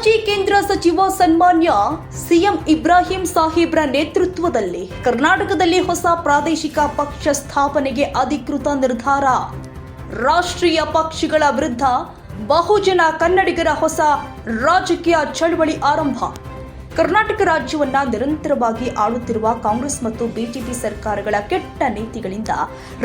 ಮಾಜಿ ಕೇಂದ್ರ ಸಚಿವ ಸನ್ಮಾನ್ಯ ಸಿಎಂ ಇಬ್ರಾಹಿಂ ಸಾಹೇಬ್ರ ನೇತೃತ್ವದಲ್ಲಿ ಕರ್ನಾಟಕದಲ್ಲಿ ಹೊಸ ಪ್ರಾದೇಶಿಕ ಪಕ್ಷ ಸ್ಥಾಪನೆಗೆ ಅಧಿಕೃತ ನಿರ್ಧಾರ. ರಾಷ್ಟ್ರೀಯ ಪಕ್ಷಗಳ ವಿರುದ್ಧ ಬಹುಜನ ಕನ್ನಡಿಗರ ಹೊಸ ರಾಜಕೀಯ ಚಳವಳಿ ಆರಂಭ. ಕರ್ನಾಟಕ ರಾಜ್ಯವನ್ನ ನಿರಂತರವಾಗಿ ಆಳುತ್ತಿರುವ ಕಾಂಗ್ರೆಸ್ ಮತ್ತು ಬಿಜೆಪಿ ಸರ್ಕಾರಗಳ ಕೆಟ್ಟ ನೀತಿಗಳಿಂದ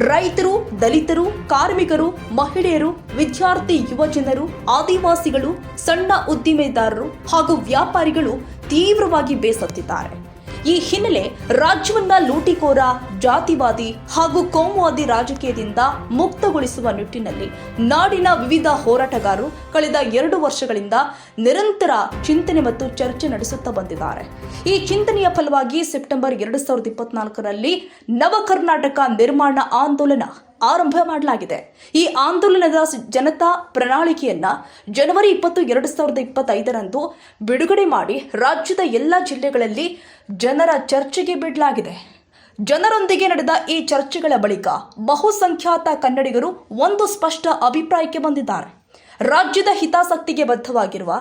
ರೈತರು, ದಲಿತರು, ಕಾರ್ಮಿಕರು, ಮಹಿಳೆಯರು, ವಿದ್ಯಾರ್ಥಿ ಯುವಜನರು ಆದಿವಾಸಿಗಳು, ಸಣ್ಣ ಉದ್ದಿಮೆದಾರರು ಹಾಗೂ ವ್ಯಾಪಾರಿಗಳು ತೀವ್ರವಾಗಿ ಬೇಸತ್ತಿದ್ದಾರೆ. ಈ ಹಿನ್ನೆಲೆ ರಾಜ್ಯವನ್ನ ಲೂಟಿಕೋರ, ಜಾತಿವಾದಿ ಹಾಗೂ ಕೋಮುವಾದಿ ರಾಜಕೀಯದಿಂದ ಮುಕ್ತಗೊಳಿಸುವ ನಿಟ್ಟಿನಲ್ಲಿ ನಾಡಿನ ವಿವಿಧ ಹೋರಾಟಗಾರರು ಕಳೆದ ಎರಡು ವರ್ಷಗಳಿಂದ ನಿರಂತರ ಚಿಂತನೆ ಮತ್ತು ಚರ್ಚೆ ನಡೆಸುತ್ತಾ ಬಂದಿದ್ದಾರೆ. ಈ ಚಿಂತನೆಯ ಫಲವಾಗಿ ಸೆಪ್ಟೆಂಬರ್ ಎರಡು ಸಾವಿರದ ಇಪ್ಪತ್ನಾಲ್ಕರಲ್ಲಿ ನವ ಕರ್ನಾಟಕ ನಿರ್ಮಾಣ ಆಂದೋಲನ ಆರಂಭ ಮಾಡಲಾಗಿದೆ. ಈ ಆಂದೋಲನದ ಜನತಾ ಪ್ರಣಾಳಿಕೆಯನ್ನ ಜನವರಿ ಇಪ್ಪತ್ತು, ಎರಡು ಸಾವಿರದ ಇಪ್ಪತ್ತೈದರಂದು ಬಿಡುಗಡೆ ಮಾಡಿ ರಾಜ್ಯದ ಎಲ್ಲ ಜಿಲ್ಲೆಗಳಲ್ಲಿ ಜನರ ಚರ್ಚೆಗೆ ಬಿಡಲಾಗಿದೆ. ಜನರೊಂದಿಗೆ ನಡೆದ ಈ ಚರ್ಚೆಗಳ ಬಳಿಕ ಬಹುಸಂಖ್ಯಾತ ಕನ್ನಡಿಗರು ಒಂದು ಸ್ಪಷ್ಟ ಅಭಿಪ್ರಾಯಕ್ಕೆ ಬಂದಿದ್ದಾರೆ. ರಾಜ್ಯದ ಹಿತಾಸಕ್ತಿಗೆ ಬದ್ಧವಾಗಿರುವ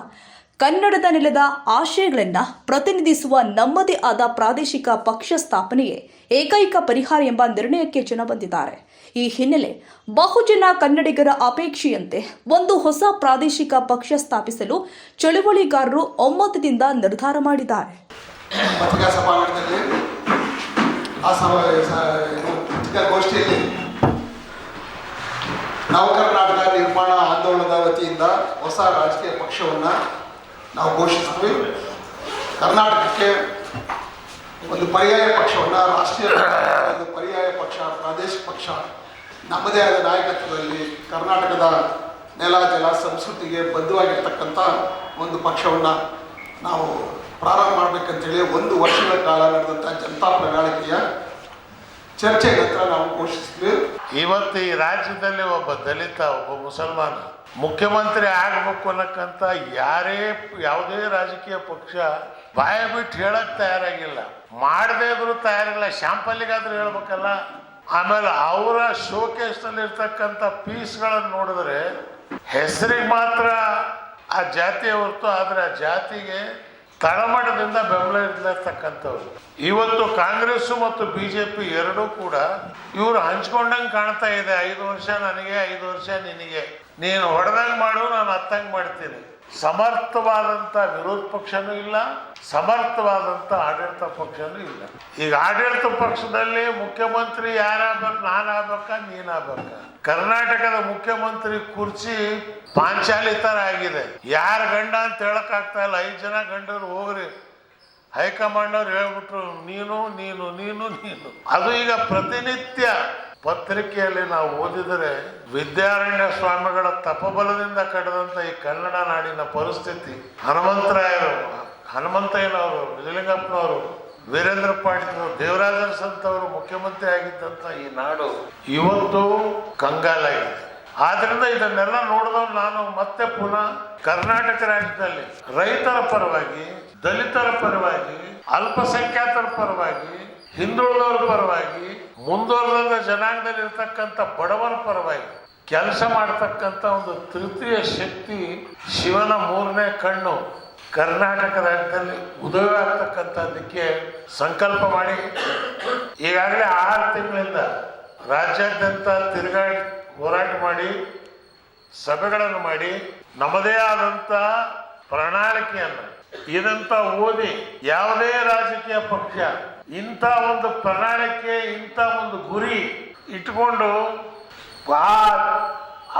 ಕನ್ನಡದ ನೆಲದ ಆಶಯಗಳನ್ನು ಪ್ರತಿನಿಧಿಸುವ ನಮ್ಮದೇ ಆದ ಪ್ರಾದೇಶಿಕ ಪಕ್ಷ ಸ್ಥಾಪನೆಯೇ ಏಕೈಕ ಪರಿಹಾರ ಎಂಬ ನಿರ್ಣಯಕ್ಕೆ ಜನ ಬಂದಿದ್ದಾರೆ. ಈ ಹಿನ್ನೆಲೆ ಬಹುಜನ ಕನ್ನಡಿಗರ ಅಪೇಕ್ಷೆಯಂತೆ ಒಂದು ಹೊಸ ಪ್ರಾದೇಶಿಕ ಪಕ್ಷ ಸ್ಥಾಪಿಸಲು ಚಳುವಳಿಗಾರರು ಒಮ್ಮತದಿಂದ ನಿರ್ಧಾರ ಮಾಡಿದ್ದಾರೆ. ನವ ಕರ್ನಾಟಕ ನಿರ್ಮಾಣ ಆಂದೋಲನದ ವತಿಯಿಂದ ಹೊಸ ರಾಜಕೀಯ ಪಕ್ಷವನ್ನು ನಾವು ಘೋಷಿಸಿದ್ವಿ. ಕರ್ನಾಟಕಕ್ಕೆ ಒಂದು ಪರ್ಯಾಯ ಪಕ್ಷವನ್ನು, ರಾಷ್ಟ್ರೀಯ ಒಂದು ಪರ್ಯಾಯ ಪಕ್ಷ, ಪ್ರಾದೇಶಿಕ ಪಕ್ಷ ನಮ್ಮದೇ ಆದ ನಾಯಕತ್ವದಲ್ಲಿ ಕರ್ನಾಟಕದ ನೆಲ, ಜಲ, ಸಂಸ್ಕೃತಿಗೆ ಬದ್ಧವಾಗಿರ್ತಕ್ಕಂಥ ಒಂದು ಪಕ್ಷವನ್ನು ನಾವು ಪ್ರಾರಂಭ ಮಾಡಬೇಕಂತೇಳಿ ಒಂದು ವರ್ಷಗಳ ಕಾಲ ನಡೆದಂಥ ಜನತಾ ಪ್ರಣಾಳಿಕೆಯ ಚರ್ಚೆ ನಂತರ ನಾವು ಘೋಷಿಸಿದ್ವಿ. ಇವತ್ತು ಈ ರಾಜ್ಯದಲ್ಲಿ ಒಬ್ಬ ದಲಿತ, ಒಬ್ಬ ಮುಸಲ್ಮಾನ ಮುಖ್ಯಮಂತ್ರಿ ಆಗಬೇಕು ಅನ್ನಕ್ಕಂತ ಯಾರೇ ಯಾವುದೇ ರಾಜಕೀಯ ಪಕ್ಷ ಬಾಯ ಬಿಟ್ಟು ಹೇಳಕ್ ತಯಾರಾಗಿಲ್ಲ. ಮಾಡದೇ ಇದ್ರು ತಯಾರಿಲ್ಲ ಶಾಂಪಲ್ಲಿಗಾದ್ರೂ ಹೇಳ್ಬೇಕಲ್ಲ. ಆಮೇಲೆ ಅವರ ಶೋಕೇಶ್ನಲ್ಲಿ ಇರ್ತಕ್ಕಂಥ ಪೀಸ್ಗಳನ್ನು ನೋಡಿದ್ರೆ ಹೆಸರಿಗೆ ಮಾತ್ರ ಆ ಜಾತಿಯ ಹೊರತು, ಆದರೆ ಆ ಜಾತಿಗೆ ತಳಮಟ್ಟದಿಂದ ಬೆಂಬಲ ಇರ್ತಕ್ಕಂಥವ್ರು. ಇವತ್ತು ಕಾಂಗ್ರೆಸ್ ಮತ್ತು ಬಿಜೆಪಿ ಎರಡೂ ಕೂಡ ಇವರು ಹಂಚ್ಕೊಂಡಂಗೆ ಕಾಣ್ತಾ ಇದೆ. ಐದು ವರ್ಷ ನನಗೆ, ಐದು ವರ್ಷ ನಿನಗೆ. ನೀನು ಹೊಡೆದಂಗೆ ಮಾಡು, ನಾನು ಹತ್ತಂಗೆ ಮಾಡ್ತೀನಿ. ಸಮರ್ಥವಾದಂಥ ವಿರೋಧ ಪಕ್ಷನೂ ಇಲ್ಲ ಸಮರ್ಥವಾದಂಥ ಆಡಳಿತ ಪಕ್ಷನೂ ಇಲ್ಲ. ಈಗ ಆಡಳಿತ ಪಕ್ಷದಲ್ಲಿ ಮುಖ್ಯಮಂತ್ರಿ ಯಾರಾಗ್ಬೇಕು ನಾನು ಆಗ್ಬೇಕಾ ನೀನಾಗ್ಬೇಕಾ? ಕರ್ನಾಟಕದ ಮುಖ್ಯಮಂತ್ರಿ ಕುರ್ಚಿ ಪಾಂಚಾಲಿ ತರ ಆಗಿದೆ ಯಾರ ಗಂಡ ಅಂತ ಹೇಳೋಕ್ಕಾಗ್ತಾ ಇಲ್ಲ. ಐದು ಜನ ಗಂಡರು ಹೋಗ್ರಿ. ಹೈಕಮಾಂಡ್ ಅವ್ರು ಹೇಳ್ಬಿಟ್ರು, ನೀನು ನೀನು ನೀನು ನೀನು. ಅದು ಈಗ ಪ್ರತಿನಿತ್ಯ ಪತ್ರಿಕೆಯಲ್ಲಿ ನಾವು ಓದಿದರೆ ವಿದ್ಯಾರಣ್ಯ ಸ್ವಾಮಿಗಳ ತಪಬಲದಿಂದ ಕಳೆದಂತ ಈ ಕನ್ನಡ ನಾಡಿನ ಪರಿಸ್ಥಿತಿ ಹನುಮಂತರಾಯರು, ಹನುಮಂತಯ್ಯನವರು ನಿಜಲಿಂಗಪ್ಪನವರು ವೀರೇಂದ್ರ ಪಾಟೀಲ್ ದೇವರಾಜ ಸಂತವರು ಮುಖ್ಯಮಂತ್ರಿ ಆಗಿದ್ದಂಥ ಈ ನಾಡು ಇವತ್ತು ಕಂಗಾಲಾಗಿದೆ ಆದ್ರಿಂದ ಇದನ್ನೆಲ್ಲ ನೋಡಿದವ್ ನಾನು ಮತ್ತೆ ಪುನಃ ಕರ್ನಾಟಕ ರಾಜ್ಯದಲ್ಲಿ ರೈತರ ಪರವಾಗಿ, ದಲಿತರ ಪರವಾಗಿ, ಅಲ್ಪಸಂಖ್ಯಾತರ ಪರವಾಗಿ ಹಿಂದುಳಿದವರ ಪರವಾಗಿ ಮುಂದುವರೆದ ಜನಾಂಗದಲ್ಲಿ ಇರ್ತಕ್ಕಂಥ ಬಡವರ ಪರವಾಗಿ, ಕೆಲಸ ಮಾಡತಕ್ಕಂಥ ಒಂದು ತೃತೀಯ ಶಕ್ತಿ ಶಿವನ ಮೂರನೇ ಕಣ್ಣು. ಕರ್ನಾಟಕ ರಾಜ್ಯದಲ್ಲಿ ಉದಯ ಆಗ್ತಕ್ಕಂಥದ್ದಕ್ಕೆ ಸಂಕಲ್ಪ ಮಾಡಿ. ಈಗಾಗಲೇ ಆರು ತಿಂಗಳಿಂದ ರಾಜ್ಯಾದ್ಯಂತ ತಿರುಗಾಡಿ ಹೋರಾಟ ಮಾಡಿ, ಸಭೆಗಳನ್ನು ಮಾಡಿ, ನಮ್ಮದೇ ಆದಂಥ ಪ್ರಣಾಳಿಕೆಯನ್ನು, ಇದಂತ ಓದಿ ಯಾವುದೇ ರಾಜಕೀಯ ಪಕ್ಷ ಇಂಥ ಒಂದು ಪ್ರಣಾಳಿಕೆ, ಇಂಥ ಒಂದು ಗುರಿ ಇಟ್ಕೊಂಡು ಆ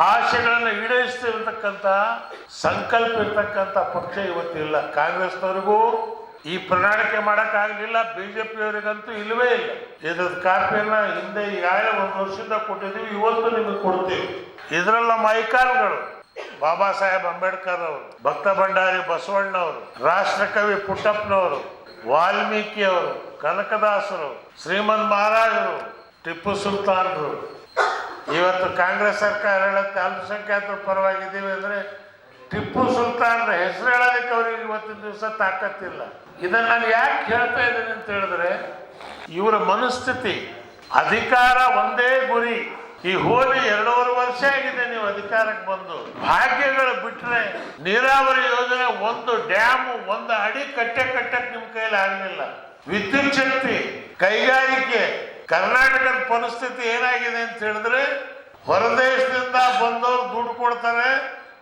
ಆಶೆಗಳನ್ನು ಈಡೇರಿಸ್ತಿರ್ತಕ್ಕಂಥ ಸಂಕಲ್ಪ ಇರ್ತಕ್ಕಂಥ ಪಕ್ಷ ಇವತ್ತಿಲ್ಲ ಕಾಂಗ್ರೆಸ್ನವ್ರಿಗೂ ಈ ಪ್ರಣಾಳಿಕೆ ಮಾಡೋಕ್ಕಾಗಲಿಲ್ಲ ಬಿ ಜೆ ಪಿಯವರಿಗಂತೂ ಇಲ್ಲವೇ ಇಲ್ಲ. ಇದ್ರದ್ದು ಕಾಪಿಯನ್ನು ಹಿಂದೆ ಈಗಾಗಲೇ ಒಂದು ವರ್ಷದಿಂದ ಕೊಟ್ಟಿದ್ದೀವಿ, ಇವತ್ತು ನಿಮಗೆ ಕೊಡ್ತೀವಿ. ಇದರಲ್ಲ ಐಕಾನ್ಗಳು, ಬಾಬಾ ಸಾಹೇಬ್ ಅಂಬೇಡ್ಕರ್ ಅವರು, ಭಕ್ತ ಭಂಡಾರಿ ಬಸವಣ್ಣವರು, ರಾಷ್ಟ್ರಕವಿ ಪುಟ್ಟಪ್ಪನವರು ವಾಲ್ಮೀಕಿ ಅವರು ಕನಕದಾಸರು, ಶ್ರೀಮನ್ ಮಹಾರಾಜರು, ಟಿಪ್ಪು ಸುಲ್ತಾನರು. ಇವತ್ತು ಕಾಂಗ್ರೆಸ್ ಸರ್ಕಾರ ಹೇಳುತ್ತೆ, ಅಲ್ಪಸಂಖ್ಯಾತರ ಪರವಾಗಿದ್ದೀವಿ ಅಂದರೆ ಟಿಪ್ಪು ಸುಲ್ತಾನರ ಹೆಸರು ಹೇಳೋದಕ್ಕೆ ಅವ್ರಿಗೆ ಇವತ್ತಿನ ದಿವಸ ತಾಕತ್ತಿಲ್ಲ. ಇದನ್ನು ನಾನು ಯಾಕೆ ಹೇಳ್ತಾ ಇದ್ದೀನಿ ಅಂತ ಹೇಳಿದ್ರೆ, ಇವರ ಮನಸ್ಥಿತಿ, ಅಧಿಕಾರ ಒಂದೇ ಗುರಿ. ಈ ಹೋಲಿ ಎರಡೂವರೆ ವರ್ಷ ಆಗಿದೆ ನೀವು ಅಧಿಕಾರಕ್ಕೆ ಬಂದು. ಭಾಗ್ಯಗಳು ಬಿಟ್ರೆ ನೀರಾವರಿ ಯೋಜನೆ ಒಂದು ಡ್ಯಾಮ್, ಒಂದು ಅಡಿ ಕಟ್ಟೆ ಕಟ್ಟಕ್ಕೆ ನಿಮ್ಮ ಕೈಯಲ್ಲಿ ಆಗ್ಲಿಲ್ಲ. ವಿದ್ಯುತ್ ಶಕ್ತಿ, ಕೈಗಾರಿಕೆ, ಕರ್ನಾಟಕದ ಪರಿಸ್ಥಿತಿ ಏನಾಗಿದೆ ಅಂತ ಹೇಳಿದ್ರೆ, ಹೊರದೇಶದಿಂದ ಬಂದವರು ದುಡ್ಡು ಕೊಡ್ತಾರೆ,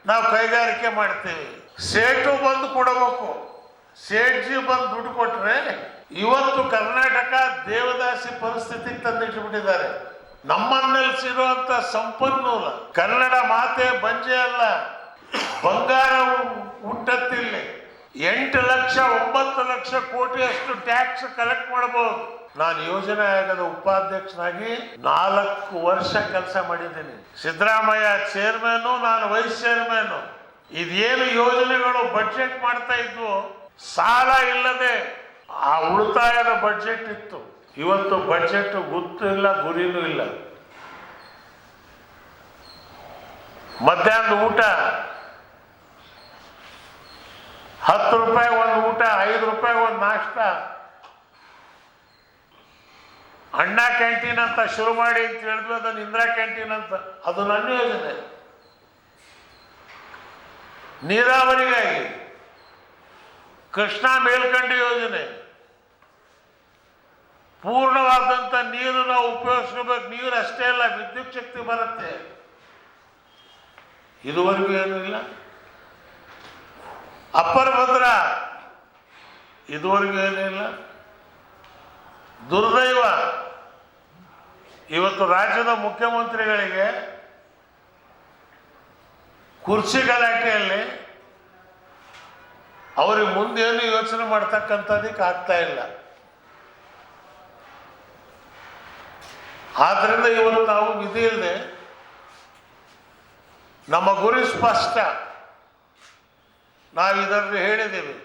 ನಾವು ಕೈಗಾರಿಕೆ ಮಾಡ್ತೀವಿ. ಸೇಟು ಬಂದು ಕೊಡಬೇಕು. ಸೇಠ್ಜಿ ಬಂದು ದುಡ್ಡು ಕೊಟ್ಟರೆ ಇವತ್ತು ಕರ್ನಾಟಕ ದೇವದಾಸಿ ಪರಿಸ್ಥಿತಿಗೆ ತಂದಿಟ್ಟುಬಿಟ್ಟಿದ್ದಾರೆ ನಮ್ಮನ್ನೆಲ್ಸಿರುವಂಥ ಸಂಪನ್ಮೂಲ, ಕನ್ನಡ ಮಾತೆ ಬಂಜೆ ಅಲ್ಲ. ಬಂಗಾರ ಹುಟ್ಟತ್ತಿಲ್ಲಿ ಎಂಟು ಲಕ್ಷ, ಒಂಬತ್ತು ಲಕ್ಷ ಕೋಟಿ ಅಷ್ಟು ಟ್ಯಾಕ್ಸ್ ಕಲೆಕ್ಟ್ ಮಾಡಬಹುದು. ನಾನು ಯೋಜನೆ ಆಯೋಗದ ಉಪಾಧ್ಯಕ್ಷನಾಗಿ ನಾಲ್ಕು ವರ್ಷ ಕೆಲಸ ಮಾಡಿದ್ದೀನಿ. ಸಿದ್ದರಾಮಯ್ಯ ಚೇರ್ಮನ್ ನಾನು ವೈಸ್ ಚೇರ್ಮನ್ ಇದೇನು ಯೋಜನೆಗಳು ಬಜೆಟ್ ಮಾಡ್ತಾ ಇದ್ವು? ಸಾಲ ಇಲ್ಲದೆ ಆ ಉಳಿತಾಯದ ಬಜೆಟ್ ಇತ್ತು. ಇವತ್ತು ಬಜೆಟ್ ಗೊತ್ತೂ ಇಲ್ಲ, ಗುರಿನೂ ಇಲ್ಲ. ಮಧ್ಯಾಹ್ನದ ಊಟ ಹತ್ತು ರೂಪಾಯಿ ಒಂದು ಊಟ, ಐದು ರೂಪಾಯಿ ಒಂದು ನಾಷ್ಟ. ಅಣ್ಣ ಕ್ಯಾಂಟೀನ್ ಅಂತ ಶುರು ಮಾಡಿ ಅಂತ ಹೇಳಿದ್ವಿ, ಅದನ್ನು ಇಂದಿರಾ ಕ್ಯಾಂಟೀನ್ ಅಂತ. ಅದು ನನ್ನ ಯೋಜನೆ. ನೀರಾವರಿಗಾಗಿ ಕೃಷ್ಣ ಮೇಲ್ಕಂಡಿ ಯೋಜನೆ. ಪೂರ್ಣವಾದಂಥ ನೀರು ನಾವು ಉಪಯೋಗಿಸ್ಕೋಬೇಕು. ನೀರು ಅಷ್ಟೇ ಅಲ್ಲ, ವಿದ್ಯುತ್ ಶಕ್ತಿ ಬರುತ್ತೆ. ಇದುವರೆಗೂ ಏನೂ ಇಲ್ಲ. ಅಪ್ಪರ್ ಭದ್ರ ಇದುವರೆಗೂ ಏನಿಲ್ಲ. ದುರ್ದೈವ. ಇವತ್ತು ರಾಜ್ಯದ ಮುಖ್ಯಮಂತ್ರಿಗಳಿಗೆ ಕುರ್ಚಿ ಗಲಾಟೆಯಲ್ಲಿ ಅವ್ರಿಗೆ ಮುಂದೇನು ಯೋಚನೆ ಮಾಡ್ತಕ್ಕಂಥದಕ್ಕೆ ಆಗ್ತಾ ಇಲ್ಲ. ಆದ್ರಿಂದ ಇವತ್ತು ನಾವು ವಿಧಿ ಇಲ್ಲದೆ ನಮ್ಮ ಗುರಿ ಸ್ಪಷ್ಟ. ನಾವು ಇದರಲ್ಲಿ ಹೇಳಿದ್ದೀವಿ.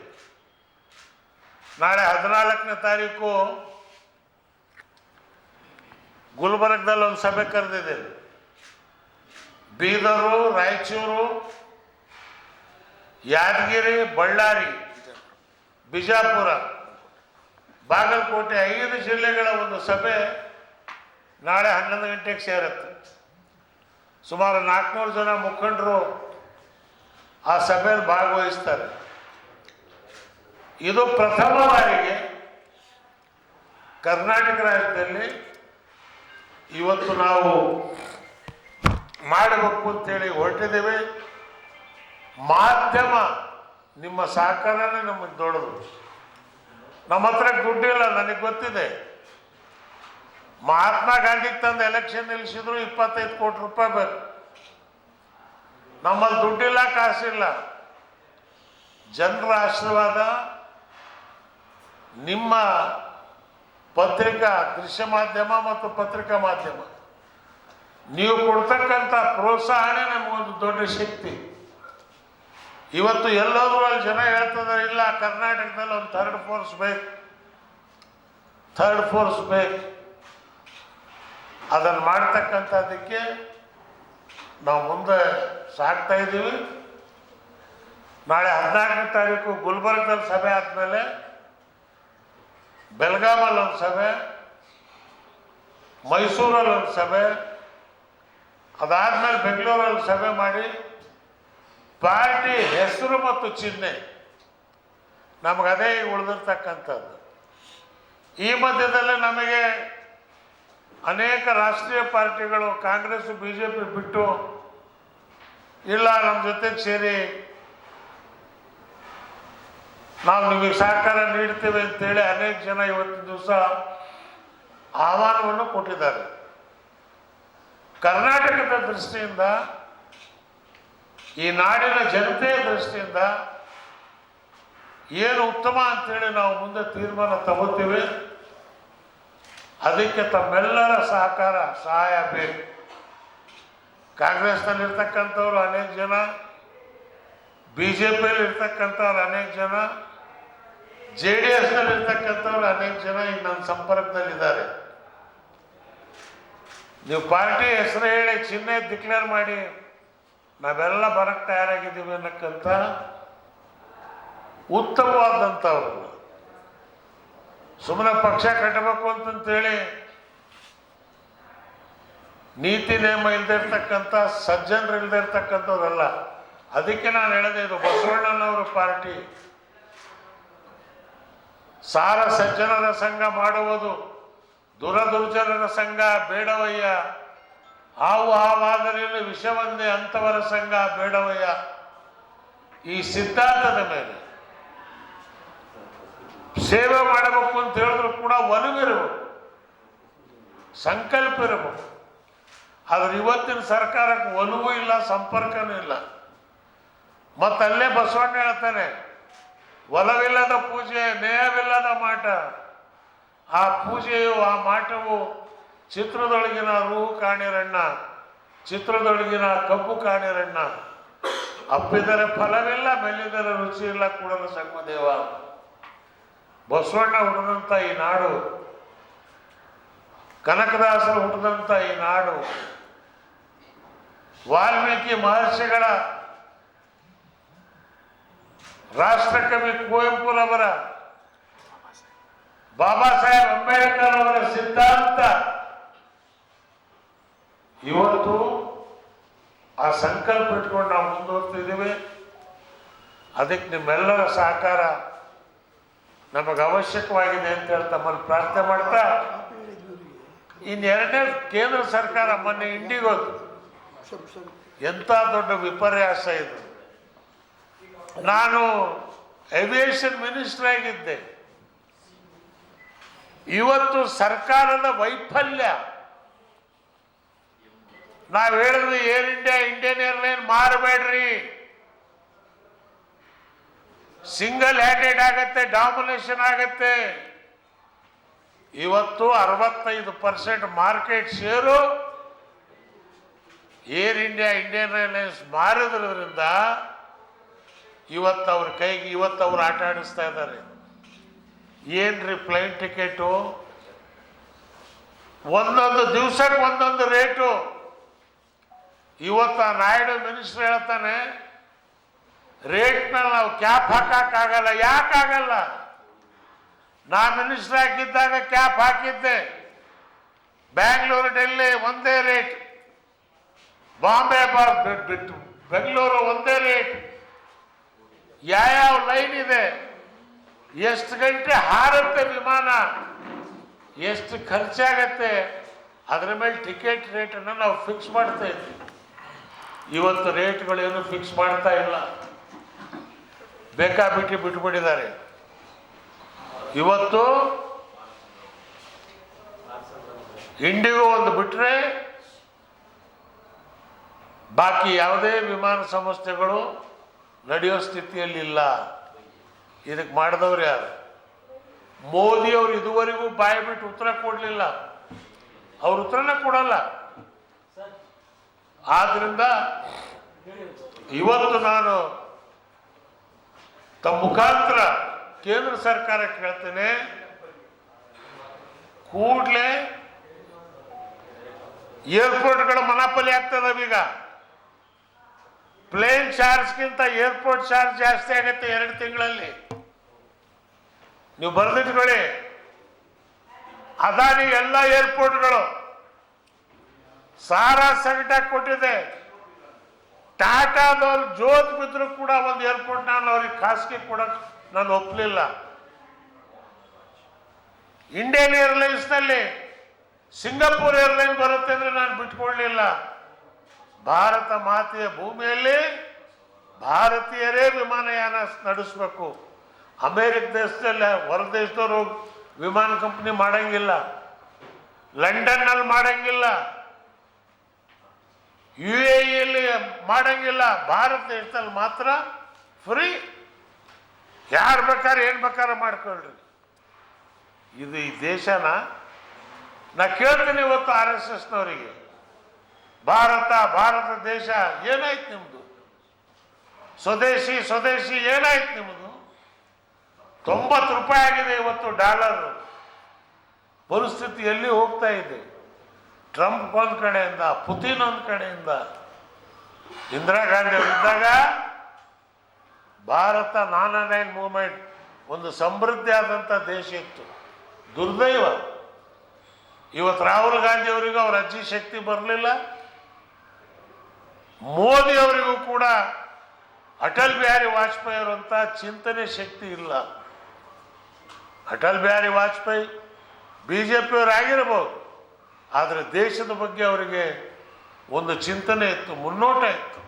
ನಾಳೆ ಹದಿನಾಲ್ಕನೇ ತಾರೀಕು ಗುಲ್ಬರ್ಗದಲ್ಲಿ ಒಂದು ಸಭೆ ಕರೆದಿದ್ದೇವೆ. ಬೀದರು, ರಾಯಚೂರು, ಯಾದಗಿರಿ, ಬಳ್ಳಾರಿ, ಬಿಜಾಪುರ, ಬಾಗಲಕೋಟೆ ಐದು ಜಿಲ್ಲೆಗಳ ಒಂದು ಸಭೆ ನಾಳೆ ಹನ್ನೊಂದು ಗಂಟೆಗೆ ಸೇರುತ್ತೆ. ಸುಮಾರು ನಾಲ್ಕುನೂರು ಜನ ಮುಖಂಡರು ಆ ಸಭೆಯಲ್ಲಿ ಭಾಗವಹಿಸ್ತಾರೆ. ಇದು ಪ್ರಥಮ ಬಾರಿಗೆ ಕರ್ನಾಟಕ ರಾಜ್ಯದಲ್ಲಿ ಇವತ್ತು ನಾವು ಮಾಡಬೇಕು ಅಂತೇಳಿ ಹೊರಟಿದ್ದೇವೆ. ಮಾಧ್ಯಮ ನಿಮ್ಮ ಸಹಕಾರನೇ ನಮಗೆ ದೊಡ್ಡದು ನಮ್ಮ ಹತ್ರ ದುಡ್ಡಿಲ್ಲ, ನನಗೆ ಗೊತ್ತಿದೆ. ಮಹಾತ್ಮ ಗಾಂಧಿಗೆ ತಂದು ಎಲೆಕ್ಷನ್ ನಿಲ್ಲಿಸಿದ್ರು ಇಪ್ಪತ್ತೈದು ಕೋಟಿ ರೂಪಾಯಿ ಬೇಕು. ನಮ್ಮಲ್ಲಿ ದುಡ್ಡಿಲ್ಲ, ಕಾಸಿಲ್ಲ. ಜನರ ಆಶೀರ್ವಾದ, ನಿಮ್ಮ ಪತ್ರಿಕಾ, ದೃಶ್ಯ ಮಾಧ್ಯಮ ಮತ್ತು ಪತ್ರಿಕಾ ಮಾಧ್ಯಮ. ನೀವು ಕೊಡ್ತಕ್ಕಂಥ ಪ್ರೋತ್ಸಾಹನೇ ನಮಗೊಂದು ದೊಡ್ಡ ಶಕ್ತಿ. ಇವತ್ತು ಎಲ್ಲೋದ್ರೂ ಅಲ್ಲಿ ಜನ ಹೇಳ್ತದ, ಇಲ್ಲ, ಕರ್ನಾಟಕದಲ್ಲಿ ಒಂದು ಥರ್ಡ್ ಫೋರ್ಸ್ ಬೇಕು. ಥರ್ಡ್ ಫೋರ್ಸ್ ಬೇಕು. ಅದನ್ನು ಮಾಡ್ತಕ್ಕಂಥದ್ದಕ್ಕೆ ನಾವು ಮುಂದೆ ಸಾಕ್ತಾ ಇದ್ದೀವಿ. ನಾಳೆ ಹದಿನಾಲ್ಕನೇ ತಾರೀಕು ಗುಲ್ಬರ್ಗದಲ್ಲಿ ಸಭೆ ಆದಮೇಲೆ ಬೆಳಗಾವಲ್ಲಿ ಒಂದು ಸಭೆ, ಮೈಸೂರಲ್ಲಿ ಒಂದು ಸಭೆ, ಅದಾದ್ಮೇಲೆ ಬೆಂಗಳೂರಲ್ಲಿ ಸಭೆ ಮಾಡಿ ಪಾರ್ಟಿ ಹೆಸರು ಮತ್ತು ಚಿಹ್ನೆ ನಮಗದೇ ಉಳಿದಿರ್ತಕ್ಕಂಥದ್ದು. ಈ ಮಧ್ಯದಲ್ಲೇ ನಮಗೆ ಅನೇಕ ರಾಷ್ಟ್ರೀಯ ಪಾರ್ಟಿಗಳು ಕಾಂಗ್ರೆಸ್ ಬಿ ಜೆ ಪಿ ಬಿಟ್ಟು ಇಲ್ಲ ನಮ್ಮ ಜೊತೆಗೆ ಸೇರಿ ನಾವು ನಿಮಗೆ ಸಹಕಾರ ನೀಡ್ತೇವೆ ಅಂತೇಳಿ ಅನೇಕ ಜನ ಇವತ್ತಿನ ದಿವಸ ಆಹ್ವಾನವನ್ನು ಕೊಟ್ಟಿದ್ದಾರೆ. ಕರ್ನಾಟಕದ ದೃಷ್ಟಿಯಿಂದ, ಈ ನಾಡಿನ ಜನತೆಯ ದೃಷ್ಟಿಯಿಂದ ಏನು ಉತ್ತಮ ಅಂತೇಳಿ ನಾವು ಮುಂದೆ ತೀರ್ಮಾನ ತಗೋತೀವಿ. ಅದಕ್ಕೆ ತಮ್ಮೆಲ್ಲರ ಸಹಕಾರ ಸಹಾಯ ಬೇಕು ಕಾಂಗ್ರೆಸ್ನಲ್ಲಿರ್ತಕ್ಕಂಥವ್ರು ಅನೇಕ ಜನ ಬಿ ಜೆ ಪಿಯಲ್ಲಿ ಇರ್ತಕ್ಕಂಥವ್ರು ಅನೇಕ ಜನ, ಜೆ ಡಿ ಎಸ್ನಲ್ಲಿ ಇರ್ತಕ್ಕಂಥವ್ರು ಅನೇಕ ಜನ ಈಗ ನನ್ನ ಸಂಪರ್ಕದಲ್ಲಿದ್ದಾರೆ. ನೀವು ಪಾರ್ಟಿ ಹೆಸರು ಹೇಳಿ ಚಿಹ್ನೆ ಡಿಕ್ಲೇರ್ ಮಾಡಿ, ನಾವೆಲ್ಲ ಬರಕ್ಕೆ ತಯಾರಾಗಿದ್ದೀವಿ ಅನ್ನಕ್ಕಂಥ ಉತ್ತಮವಾದಂಥವ್ರು. ಸುಮ್ಮನೆ ಪಕ್ಷ ಕಟ್ಟಬೇಕು ಅಂತಂತೇಳಿ ನೀತಿ ನಿಯಮ ಇಲ್ದಿರ್ತಕ್ಕಂಥ ಸಜ್ಜನರು ಇಲ್ದಿರ್ತಕ್ಕಂಥವ್ರಲ್ಲ ಅದಕ್ಕೆ ನಾನು ಹೇಳಿದೆ ಇದು ಬಸವಣ್ಣನವರ ಪಾರ್ಟಿ. ಸಾರ ಸಜ್ಜನರ ಸಂಘ ಮಾಡುವುದು ದುರದುರ್ಜನರ ಸಂಘ, ಬೇಡವಯ್ಯ. ಹಾವು ಹಾವಾದರೇನು ವಿಷವಂದೆ ಅಂತವರ ಸಂಘ, ಬೇಡವಯ್ಯ. ಈ ಸಿದ್ಧಾಂತದ ಮೇಲೆ ಸೇವೆ ಮಾಡಬೇಕು ಅಂತ ಹೇಳಿದ್ರು ಕೂಡ ಒಲವಿರಬೇಕು. ಸಂಕಲ್ಪ ಇರಬೇಕು. ಆದ್ರೆ ಇವತ್ತಿನ ಸರ್ಕಾರಕ್ಕೆ ಒಲವೂ ಇಲ್ಲ, ಸಂಪರ್ಕನೂ ಇಲ್ಲ. ಮತ್ತಲ್ಲೇ ಬಸವಣ್ಣ ಹೇಳ್ತಾನೆ, ಒಲವಿಲ್ಲದ ಪೂಜೆ ನೇಯವಿಲ್ಲದ ಮಾಟ. ಆ ಪೂಜೆಯು, ಆ ಮಾಟವು ಚಿತ್ರದೊಳಗಿನ ರೂಹು ಕಾಣಿರಣ್ಣ, ಚಿತ್ರದೊಳಗಿನ ಕಬ್ಬು ಕಾಣಿರಣ್ಣ. ಅಪ್ಪಿದರೆ ಫಲವಿಲ್ಲ ಮೆಲ್ಲಿದರೆ ರುಚಿ ಇಲ್ಲ ಕೂಡ ಸಂಗದೇವ ಬಸವಣ್ಣ ಹುಟ್ಟಿದಂಥ ಈ ನಾಡು, ಕನಕದಾಸರು ಹುಟ್ಟಿದಂಥ ಈ ನಾಡು, ವಾಲ್ಮೀಕಿ ಮಹರ್ಷಿಗಳ ರಾಷ್ಟ್ರಕವಿ ಕುವೆಂಪುರವರ, ಬಾಬಾ ಸಾಹೇಬ್ ಅಂಬೇಡ್ಕರ್ ಅವರ ಸಿದ್ಧಾಂತ. ಇವತ್ತು ಆ ಸಂಕಲ್ಪ ಇಟ್ಕೊಂಡು ನಾವು ಮುಂದುವರ್ತಿದ್ದೀವಿ. ಅದಕ್ಕೆ ನಿಮ್ಮೆಲ್ಲರ ಸಹಕಾರ ನಮಗೆ ಅವಶ್ಯಕವಾಗಿದೆ ಅಂತ ಹೇಳಿ ತಮ್ಮಲ್ಲಿ ಪ್ರಾರ್ಥನೆ ಮಾಡ್ತಾ ಇನ್ನೆರಡನೇ ಕೇಂದ್ರ ಸರ್ಕಾರ ಮೊನ್ನೆ ಇಂಡಿಗೋದು ಎಂಥ ದೊಡ್ಡ ವಿಪರ್ಯಾಸ ಇದು. ನಾನು ಏವಿಯೇಷನ್ ಮಿನಿಸ್ಟರ್ ಆಗಿದ್ದೆ. ಇವತ್ತು ಸರ್ಕಾರದ ವೈಫಲ್ಯ. ನಾವು ಹೇಳಿದ್ವಿ ಏರ್ ಇಂಡಿಯಾ, ಇಂಡಿಯನ್ ಏರ್ಲೈನ್ ಮಾರಬೇಡ್ರಿ. ಸಿಂಗಲ್ ಹ್ಯಾಂಡೆಡ್ ಆಗತ್ತೆ, ಡಾಮಿನೇಷನ್ ಆಗತ್ತೆ. ಇವತ್ತು ಅರವತ್ತೈದು percent market share Air India Indian airlines ಮಾರಿದ್ರಿಂದ ಇವತ್ತು ಅವ್ರ ಕೈಗೆ, ಇವತ್ತು ಅವ್ರು ಆಟ ಆಡಿಸ್ತಾ ಇದ್ದಾರೆ. ಏನ್ರಿ ಪ್ಲೈನ್ ಟಿಕೆಟು? ಒಂದೊಂದು ದಿವ್ಸಕ್ಕೆ ಒಂದೊಂದು ರೇಟು. ಇವತ್ತು ಆ ನಾಯ್ಡು ಮಿನಿಸ್ಟರ್ ಹೇಳ್ತಾನೆ ರೇಟ್ನಲ್ಲಿ ನಾವು ಕ್ಯಾಪ್ ಹಾಕಕ್ಕಾಗಲ್ಲ, ಯಾಕಾಗಲ್ಲ? ನಾ ಮಿನಿಸ್ಟರ್ ಆಗಿದ್ದಾಗ ಕ್ಯಾಪ್ ಹಾಕಿದ್ದೆ. ಬ್ಯಾಂಗ್ಳೂರು, ಡೆಲ್ಲಿ ಒಂದೇ ರೇಟ್. ಬಾಂಬೆ ಬಿಟ್ಟು ಬೆಂಗಳೂರು ಒಂದೇ ರೇಟ್. ಯಾವ್ಯಾವ ಲೈನ್ ಇದೆ? ಎಷ್ಟು ಗಂಟೆ ಹಾರುತ್ತೆ ವಿಮಾನ? ಎಷ್ಟು ಖರ್ಚಾಗತ್ತೆ? ಅದರ ಮೇಲೆ ಟಿಕೆಟ್ ರೇಟನ್ನು ನಾವು ಫಿಕ್ಸ್ ಮಾಡ್ತಾ ಇದ್ವಿ. ಇವತ್ತು ರೇಟ್ಗಳೇನು ಫಿಕ್ಸ್ ಮಾಡ್ತಾ ಇಲ್ಲ. ಬೇಕಾಬಿಟ್ಟಿ ಬಿಟ್ಬಿಟ್ಟಿದ್ದಾರೆ. ಇವತ್ತು ಇಂಡಿಗೋ ಒಂದು ಬಿಟ್ಟರೆ ಬಾಕಿ ಯಾವುದೇ ವಿಮಾನ ಸಂಸ್ಥೆಗಳು ನಡೆಯೋ ಸ್ಥಿತಿಯಲ್ಲಿಲ್ಲ. ಇದಕ್ಕೆ ಮಾಡಿದವ್ರು ಯಾರು? ಮೋದಿಯವರು ಇದುವರೆಗೂ ಬಾಯಿ ಬಿಟ್ಟು ಉತ್ತರ ಕೊಡಲಿಲ್ಲ. ಅವ್ರ ಉತ್ತರನೇ ಕೊಡಲ್ಲ. ಆದ್ರಿಂದ ಇವತ್ತು ನಾನು ತಮ್ಮ ಮುಖಾಂತರ ಕೇಂದ್ರ ಸರ್ಕಾರ ಕೇಳ್ತೇನೆ, ಕೂಡಲೇ ಏರ್ಪೋರ್ಟ್ಗಳ ಮನಾಪಲಿ ಈಗ. ಪ್ಲೇನ್ ಚಾರ್ಜ್ಗಿಂತ ಏರ್ಪೋರ್ಟ್ ಚಾರ್ಜ್ ಜಾಸ್ತಿ ಆಗುತ್ತೆ ಎರಡು ತಿಂಗಳಲ್ಲಿ. ನೀವು ಬರೆದಿಟ್ಕೊಳ್ಳಿ ಅದಾನಿ ಎಲ್ಲ ಏರ್ಪೋರ್ಟ್ಗಳು. ಸಾರಾ ಸಗಟಾಗಿ ಕೊಟ್ಟಿದೆ. ಟಾಟಾದವ್ರು ಜೋತ್ ಬಿದ್ರು ಕೂಡ ಒಂದು ಏರ್ಪೋರ್ಟ್ ನಾನು ಅವ್ರಿಗೆ ಖಾಸಗಿ ಕೊಡಕ್ ನಾನು ಒಪ್ಪಲಿಲ್ಲ ಇಂಡಿಯನ್ ಏರ್ಲೈನ್ಸ್ನಲ್ಲಿ ಸಿಂಗಾಪುರ್ ಏರ್ಲೈನ್ ಬರುತ್ತೆ ಅಂದ್ರೆ ನಾನು ಬಿಟ್ಕೊಳ್ಳಿಲ್ಲ ಭಾರತ ಮಾತೆಯ ಭೂಮಿಯಲ್ಲಿ ಭಾರತೀಯರೇ ವಿಮಾನಯಾನ ನಡೆಸಬೇಕು. ಅಮೇರಿಕ ದೇಶದಲ್ಲೇ ಹೊರ ದೇಶದವರು ವಿಮಾನ ಕಂಪ್ನಿ ಮಾಡಂಗಿಲ್ಲ. ಲಂಡನ್ನಲ್ಲಿ ಮಾಡಂಗಿಲ್ಲ. ಯು ಎ ಮಾಡಂಗಿಲ್ಲ. ಭಾರತ ದೇಶದಲ್ಲಿ ಮಾತ್ರ ಫ್ರೀ ಯಾರು ಬೇಕಾದ್ರೆ ಏನು ಬೇಕಾದ್ರೆ ಮಾಡ್ಕೊಳ್ರಿ ಇದು ಈ ದೇಶನ, ನಾ ಕೇಳ್ತೀನಿ ಇವತ್ತು ಆರ್ ಎಸ್ ಎಸ್ನವರಿಗೆ. ಭಾರತ ಭಾರತ ದೇಶ, ಏನಾಯ್ತು ನಿಮ್ಮದು ಸ್ವದೇಶಿ ಸ್ವದೇಶಿ, ಏನಾಯ್ತು ನಿಮ್ಮದು ತೊಂಬತ್ತು ರೂಪಾಯಿ ಆಗಿದೆ ಇವತ್ತು ಡಾಲರ್ ಪರಿಸ್ಥಿತಿ ಎಲ್ಲಿ ಹೋಗ್ತಾ ಇದೆ? ಟ್ರಂಪ್ ಒಂದು ಕಡೆಯಿಂದ, ಪುತಿನ್ ಒಂದು ಕಡೆಯಿಂದ ಇಂದಿರಾ ಗಾಂಧಿ ಅವರಿದ್ದಾಗ ಭಾರತ ನಾನ್ ನೈನ್ ಮೂವ್ಮೆಂಟ್ ಒಂದು ಸಮೃದ್ಧಿ ಆದಂಥ ದೇಶ ಇತ್ತು. ದುರ್ದೈವ. ಇವತ್ತು ರಾಹುಲ್ ಗಾಂಧಿ ಅವರಿಗೂ ಅವ್ರ ಅಜ್ಜಿ ಶಕ್ತಿ ಬರಲಿಲ್ಲ. ಮೋದಿ ಅವರಿಗೂ ಕೂಡ ಅಟಲ್ ಬಿಹಾರಿ ವಾಜಪೇಯಿ ಅವರಂತ ಚಿಂತನೆ ಶಕ್ತಿ ಇಲ್ಲ. ಅಟಲ್ ಬಿಹಾರಿ ವಾಜಪೇಯಿ ಬಿ ಜೆ ಆದರೆ ದೇಶದ ಬಗ್ಗೆ ಅವರಿಗೆ ಒಂದು ಚಿಂತನೆ ಇತ್ತು, ಮುನ್ನೋಟ ಇತ್ತು.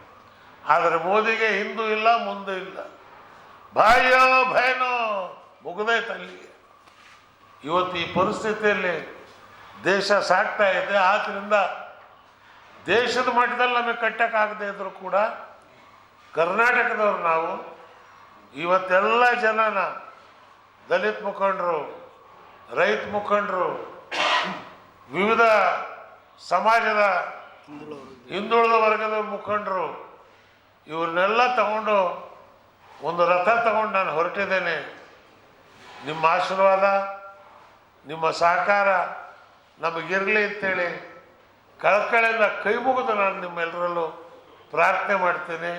ಆದರೆ ಮೋದಿಗೆ ಹಿಂದೂ ಇಲ್ಲ, ಮುಂದೆ ಇಲ್ಲ. ಬಾಯೋ ಭಯನೋ ಮುಗಿದೈತೆ ಅಲ್ಲಿಗೆ ಇವತ್ತು ಈ ಪರಿಸ್ಥಿತಿಯಲ್ಲಿ ದೇಶ ಸಾಕ್ತಾ ಇದೆ. ಆದ್ದರಿಂದ ದೇಶದ ಮಟ್ಟದಲ್ಲಿ ನಮಗೆ ಕಟ್ಟಕ್ಕಾಗದೇ ಇದ್ದರೂ ಕೂಡ ಕರ್ನಾಟಕದವ್ರು ನಾವು, ಇವತ್ತೆಲ್ಲ ಜನನ ದಲಿತ ಮುಖಂಡರು, ರೈತ ಮುಖಂಡರು, ವಿವಿಧ ಸಮಾಜದ ಹಿಂದುಳಿದ ವರ್ಗದ ಮುಖಂಡರು, ಇವ್ರನ್ನೆಲ್ಲ ತಗೊಂಡು ಒಂದು ರಥ ತಗೊಂಡು ನಾನು ಹೊರಟಿದ್ದೇನೆ. ನಿಮ್ಮ ಆಶೀರ್ವಾದ, ನಿಮ್ಮ ಸಹಕಾರ ನಮಗಿರಲಿ ಅಂತೇಳಿ ಕಳಕಳಿಯಿಂದ ಕೈ ಮುಗಿದು ನಾನು ನಿಮ್ಮೆಲ್ಲರಲ್ಲೂ ಪ್ರಾರ್ಥನೆ ಮಾಡ್ತೀನಿ.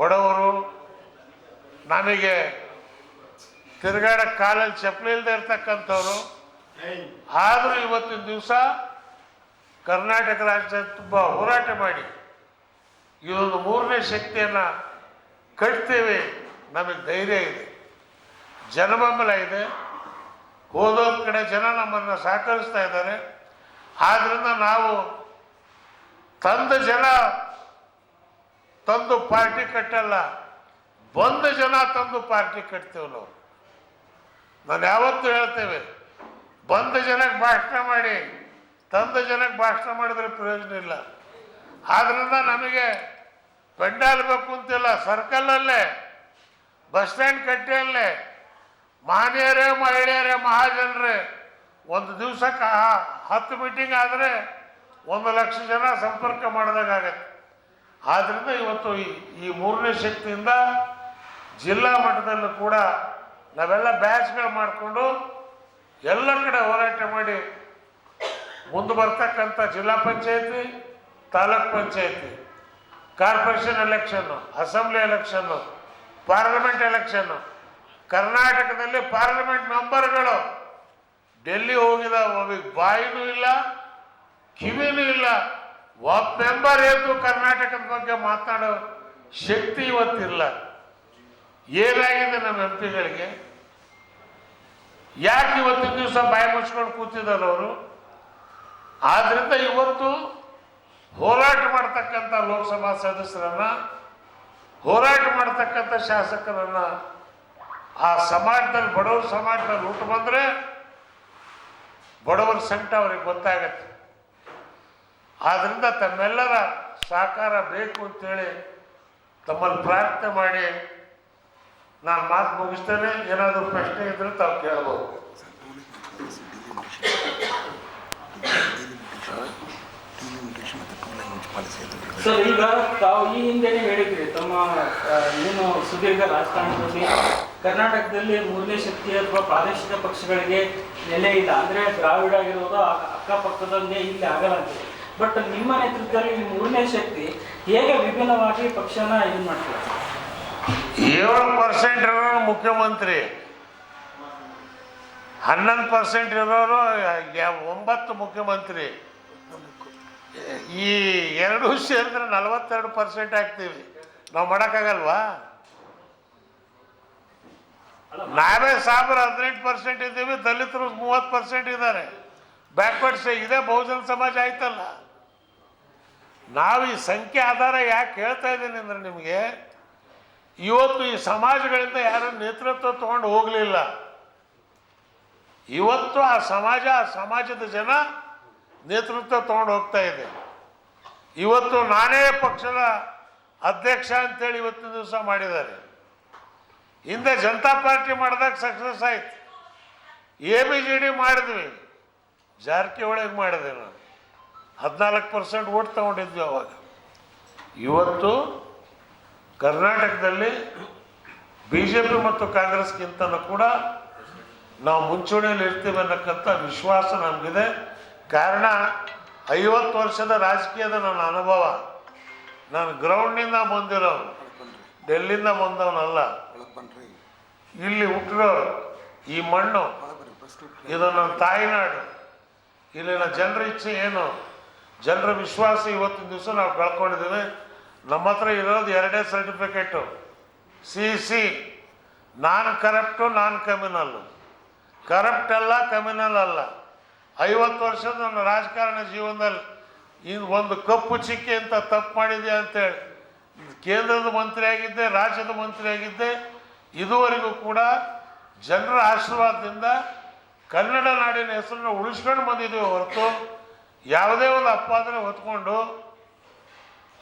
ಬಡವರು, ನನಗೆ ತಿರುಗಾಡಕ್ಕೆ ಕಾಲಲ್ಲಿ ಚಪ್ಪಲಿ ಇಲ್ಲದೆ ಇರ್ತಕ್ಕಂಥವ್ರು, ಆದರೂ ಇವತ್ತಿನ ದಿವಸ ಕರ್ನಾಟಕ ರಾಜ್ಯ ತುಂಬ ಹೋರಾಟ ಮಾಡಿ ಇದೊಂದು ಮೂರನೇ ಶಕ್ತಿಯನ್ನು ಕಟ್ತೇವೆ ನಮಗೆ ಧೈರ್ಯ ಇದೆ. ಜನಬೆಂಬಲ ಇದೆ. ಹೋದೋ ಕಡೆ ಜನ ನಮ್ಮನ್ನು ಸಹಕರಿಸ್ತಾ ಇದ್ದಾರೆ. ಆದ್ದರಿಂದ ನಾವು ತಂದ ಜನ ತಂದು ಪಾರ್ಟಿ ಕಟ್ಟಲ್ಲ, ಬಂದ ಜನ ತಂದು ಪಾರ್ಟಿ ಕಟ್ತೇವೆ ನಾವು. ನಾನು ಯಾವತ್ತೂ ಹೇಳ್ತೇವೆ, ಬಂದ ಜನಕ್ಕೆ ಭಾಷಣ ಮಾಡಿ. ತಂದ ಜನಕ್ಕೆ ಭಾಷಣ ಮಾಡಿದ್ರೆ ಪ್ರಯೋಜನ ಇಲ್ಲ. ಆದ್ರಿಂದ ನಮಗೆ ಪೆಂಡಾಲ್ ಬೇಕು ಅಂತಿಲ್ಲ. ಸರ್ಕಲಲ್ಲೇ, ಬಸ್ ಸ್ಟ್ಯಾಂಡ್ ಕಟ್ಟೆಯಲ್ಲೇ, ಮಹನೀಯರೇ, ಮಹಿಳೆಯರೇ, ಮಹಾಜನರೇ, ಒಂದು ದಿವಸಕ್ಕೆ ಹತ್ತು ಮೀಟಿಂಗ್ ಆದರೆ ಒಂದು ಲಕ್ಷ ಜನ ಸಂಪರ್ಕ ಮಾಡಿದಾಗತ್ತೆ ಆದ್ದರಿಂದ ಇವತ್ತು ಈ ಈ ಮೂರನೇ ಶಕ್ತಿಯಿಂದ ಜಿಲ್ಲಾ ಮಟ್ಟದಲ್ಲೂ ಕೂಡ ನಾವೆಲ್ಲ ಬ್ಯಾಚ್ಗಳು ಮಾಡಿಕೊಂಡು ಎಲ್ಲ ಕಡೆ ಹೋರಾಟ ಮಾಡಿ ಮುಂದೆ ಬರ್ತಕ್ಕಂಥ ಜಿಲ್ಲಾ ಪಂಚಾಯತಿ, ತಾಲೂಕ್ ಪಂಚಾಯತಿ, corporation election, assembly election, parliament election, ಕರ್ನಾಟಕದಲ್ಲಿ ಪಾರ್ಲಿಮೆಂಟ್ ಮೆಂಬರ್ಗಳು, ಡೆಲ್ಲಿ ಹೋಗಿದ ಒಬ್ಬ ಬಾಯಿನೂ ಇಲ್ಲ, ಕಿವಿನೂ ಇಲ್ಲ. ಒಬ್ಬ ಮೆಂಬರ್ ಎದ್ದು ಕರ್ನಾಟಕದ ಬಗ್ಗೆ ಮಾತನಾಡೋ ಶಕ್ತಿ ಇವತ್ತಿಲ್ಲ. ಏನಾಗಿದೆ ನಮ್ಮ ಎಂ ಪಿಗಳಿಗೆ ಯಾಕೆ ಇವತ್ತಿನ ದಿವಸ ಬಾಯಿ ಮುಚ್ಕೊಂಡು ಕೂತಿದ್ದಾರೆ ಅವರು? ಆದ್ರಿಂದ ಇವತ್ತು ಹೋರಾಟ ಮಾಡ್ತಕ್ಕಂಥ ಲೋಕಸಭಾ ಸದಸ್ಯರನ್ನ, ಹೋರಾಟ ಮಾಡ್ತಕ್ಕಂಥ ಶಾಸಕರನ್ನ ಆ ಸಮಾಜದಲ್ಲಿ, ಬಡವರ ಸಮಾಜದಲ್ಲಿ ಊಟ ಬಂದರೆ ಬಡವರ ಸಂಕಟ ಅವ್ರಿಗೆ ಗೊತ್ತಾಗತ್ತೆ. ಆದ್ರಿಂದ ತಮ್ಮೆಲ್ಲರ ಸಹಕಾರ ಬೇಕು ಅಂತೇಳಿ ತಮ್ಮಲ್ಲಿ ಪ್ರಾರ್ಥನೆ ಮಾಡಿ ನಾನು ಮಾತು ಮುಗಿಸ್ತೇನೆ. ಏನಾದರೂ ಪ್ರಶ್ನೆ ಇದ್ರೆ ತಾವು ಕೇಳ್ಬೋದು. ಸರ್, ಈಗ ತಾವು ಈ ಹಿಂದೆನೆ ಹೇಳಿದ್ರಿ, ತಮ್ಮ ಏನು ಸುದೀರ್ಘ ರಾಜಕಾರಣದಲ್ಲಿ ಕರ್ನಾಟಕದಲ್ಲಿ ಮೂರನೇ ಶಕ್ತಿ ಅಥವಾ ಪ್ರಾದೇಶಿಕ ಪಕ್ಷಗಳಿಗೆ ನೆಲೆ ಇಲ್ಲ. ಅಂದ್ರೆ ದ್ರಾವಿಡ ಆಗಿರೋದು ಅಕ್ಕಪಕ್ಕದಲ್ಲೇ ಇಲ್ಲಿ ಆಗಲ್ಲ ಅಂತ ಬಟ್ ನಿಮ್ಮ ನೇತೃತ್ವದಲ್ಲಿ ಈ ಮೂರನೇ ಶಕ್ತಿ ಹೇಗೆ ವಿಭಿನ್ನವಾಗಿ ಪಕ್ಷನ ಇದು ಮಾಡ್ತಾರೆ ಏಳು ಪರ್ಸೆಂಟ್ ಇರೋರು ಮುಖ್ಯಮಂತ್ರಿ. ಹನ್ನೊಂದು ಪರ್ಸೆಂಟ್ ಇರೋರು ಒಂಬತ್ತು ಮುಖ್ಯಮಂತ್ರಿ. ಈ ಎರಡು ಸೇರಿದ್ರೆ ನಲವತ್ತೆರಡು ಪರ್ಸೆಂಟ್ ಆಗ್ತೀವಿ. ನಾವು ಮಾಡೋಕ್ಕಾಗಲ್ವಾ? ನಾವೇ ಸಾವಿರ ಹದಿನೆಂಟು ಪರ್ಸೆಂಟ್ ಇದ್ದೀವಿ, ದಲಿತರು ಮೂವತ್ತು ಪರ್ಸೆಂಟ್ ಇದ್ದಾರೆ. ಬ್ಯಾಕ್ವರ್ಡ್ಸ್ ಇದೇ, ಬಹುಜನ ಸಮಾಜ ಆಯ್ತಲ್ಲ. ನಾವು ಈ ಸಂಖ್ಯೆ ಆಧಾರ ಯಾಕೆ ಹೇಳ್ತಾ ಇದ್ದೀನಿ ಅಂದ್ರೆ ನಿಮಗೆ, ಇವತ್ತು ಈ ಸಮಾಜಗಳಿಂದ ಯಾರು ನೇತೃತ್ವ ತಗೊಂಡು ಹೋಗಲಿಲ್ಲ. ಇವತ್ತು ಆ ಸಮಾಜ, ಆ ಸಮಾಜದ ಜನ ನೇತೃತ್ವ ತಗೊಂಡು ಹೋಗ್ತಾ ಇದೆ. ಇವತ್ತು ನಾನೇ ಪಕ್ಷದ ಅಧ್ಯಕ್ಷ ಅಂತೇಳಿ ಇವತ್ತಿನ ದಿವಸ ಮಾಡಿದ್ದಾರೆ. ಹಿಂದೆ ಜನತಾ ಪಾರ್ಟಿ ಮಾಡಿದಾಗ ಸಕ್ಸಸ್ ಆಯ್ತು. ಎ ಬಿ ಜೆ ಡಿ ಮಾಡಿದ್ವಿ. ಜಾರಕಿಹೊಳಿಗೆ ಮಾಡಿದೆ ನಾನು. ಹದಿನಾಲ್ಕು ಪರ್ಸೆಂಟ್ ಓಟ್ ತಗೊಂಡಿದ್ವಿ ಅವಾಗ. ಇವತ್ತು ಕರ್ನಾಟಕದಲ್ಲಿ ಬಿ ಜೆ ಪಿ ಮತ್ತು ಕಾಂಗ್ರೆಸ್ಗಿಂತಲೂ ಕೂಡ ನಾವು ಮುಂಚೂಣಿಯಲ್ಲಿ ಇರ್ತೀವಿ ಅನ್ನಕ್ಕಂಥ ವಿಶ್ವಾಸ ನಮಗಿದೆ. ಕಾರಣ ಐವತ್ತು ವರ್ಷದ ರಾಜಕೀಯದ ನನ್ನ ಅನುಭವ. ನಾನು ಗ್ರೌಂಡ್ನಿಂದ ಬಂದಿರೋನು ಡೆಲ್ಲಿಂದ ಬಂದವನಲ್ಲ. ಇಲ್ಲಿ ಹುಟ್ಟಿರೋ ಈ ಮಣ್ಣು. ಇದು ನನ್ನ ತಾಯಿನಾಡು. ಇಲ್ಲಿನ ಜನರ ಇಚ್ಛೆ ಏನು? ಜನರ ವಿಶ್ವಾಸ ಇವತ್ತಿನ ದಿವಸ ನಾವು ಕಳ್ಕೊಂಡಿದ್ದೀವಿ. ನಮ್ಮ ಹತ್ರ ಇರೋದು ಎರಡೇ certificate. C C. Non corrupt, non communal corrupt ಅಲ್ಲ ಕಮ್ಯುನಲ್ ಅಲ್ಲ. ಐವತ್ತು ವರ್ಷದ ನನ್ನ ರಾಜಕಾರಣ ಜೀವನದಲ್ಲಿ ಇದು ಒಂದು ಕಪ್ಪು ಚಿಕ್ಕಿ ಅಂತ ತಪ್ಪು ಮಾಡಿದೆ ಅಂತೇಳಿ. ಕೇಂದ್ರದ ಮಂತ್ರಿ ಆಗಿದ್ದೆ, ರಾಜ್ಯದ ಮಂತ್ರಿ ಆಗಿದ್ದೆ. ಇದುವರೆಗೂ ಕೂಡ ಜನರ ಆಶೀರ್ವಾದದಿಂದ ಕನ್ನಡ ನಾಡಿನ ಹೆಸರನ್ನು ಉಳಿಸ್ಕೊಂಡು ಬಂದಿದ್ದೀವಿ ಹೊರತು ಯಾವುದೇ ಒಂದು ಅಪ್ಪಾದನೆ ಹೊತ್ಕೊಂಡು